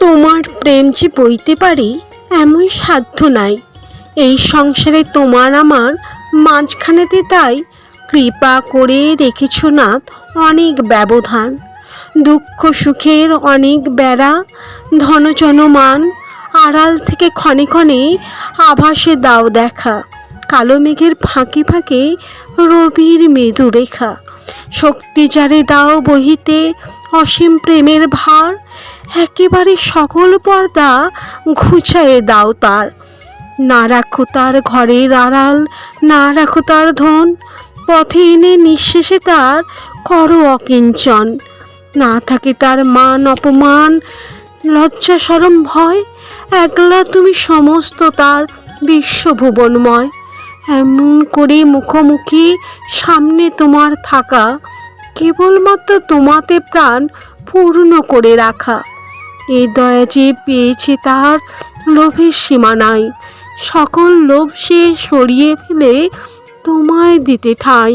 তোমার প্রেম যে বইতে পারি, এমন সাধ্য নাই। এই সংসারে তোমার আমার মাঝখানেতে তাই কৃপা করে রেখেছ না অনেক ব্যবধান। দুঃখ সুখের অনেক বেড়া ধনজনমান আড়াল থেকে ক্ষণে ক্ষণে আভাসে দাও দেখা। কালো মেঘের ফাঁকে ফাঁকে রবির মৃদু রেখা। শক্তি যারে দাও বহিতে, অসীম প্রেমের ভার একেবারে সকল পর্দা ঘুচায়ে দাও তার। না রাখো তার ঘরের আড়াল, না রাখো তার ধন। পথে এনে নিঃশেষে তার করো অকিঞ্চন। না থাকে তার মান অপমান, লজ্জা সরম ভয়। একলা তুমি সমস্ত তার বিশ্বভুবনময়। এমন করে মুখোমুখি সামনে তোমার থাকা, কেবলমাত্র তোমাতে প্রাণ পূর্ণ করে রাখা। এ দয়া যে পেয়েছে তার লোভের সীমা নাই। সকল লোভ সে সরিয়ে ফেলে তোমায় দিতে ঠাঁই।